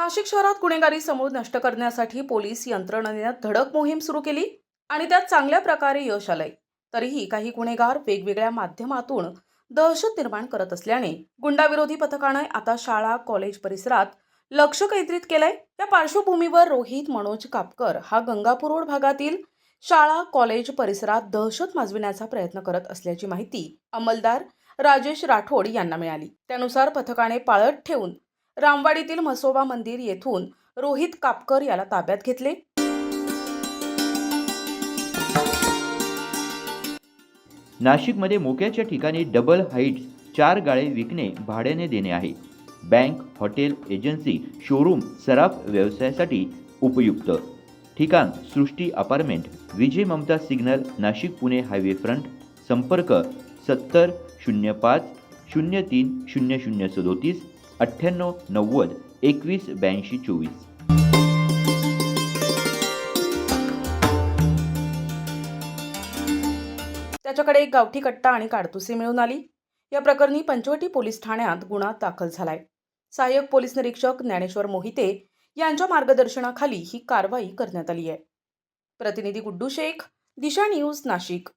नाशिक शहरात गुन्हेगारी समूळ नष्ट करण्यासाठी पोलीस यंत्रणेनं धडक मोहीम सुरू केली आणि त्यात चांगल्या प्रकारे यश आलंय. तरीही काही गुन्हेगार वेगवेगळ्या माध्यमातून दहशत निर्माण करत असल्याने गुंडाविरोधी पथकाने आता शाळा कॉलेज परिसरात लक्ष केंद्रित केलंय. या पार्श्वभूमीवर रोहित मनोज कापकर हा गंगापूर रोड भागातील शाळा कॉलेज परिसरात दहशत माजविण्याचा प्रयत्न करत असल्याची माहिती अंमलदार राजेश राठोड यांना मिळाली. त्यानुसार पथकाने पाळत ठेवून रामवाडीतील म्हसोबा मंदिर येथून रोहित कापकर याला ताब्यात घेतले. नाशिकमध्ये मोक्याच्या ठिकाणी डबल हाईट्स चार गाळे विकणे भाड्याने देणे आहे. बँक हॉटेल एजन्सी शोरूम सराफ व्यवसायासाठी उपयुक्त. ठिकाण Srishti apartment Vijay Mamata signal Nashik Pune highway front संपर्क सत्तर शून्य पाच शून्य तीन शून्य शून्य सदोतीस अठ्ठ्याण्णव नव्वद एकवीस ब्याऐंशी चोवीस. त्याच्याकडे एक गावठी कट्टा आणि काडतुसे मिळून आली. या प्रकरणी पंचवटी पोलीस ठाण्यात गुन्हा दाखल झालाय. सहाय्यक पोलीस निरीक्षक ज्ञानेश्वर मोहिते यांच्या मार्गदर्शनाखाली ही कारवाई करण्यात आली आहे. प्रतिनिधी गुड्डू शेख दिशा न्यूज नाशिक.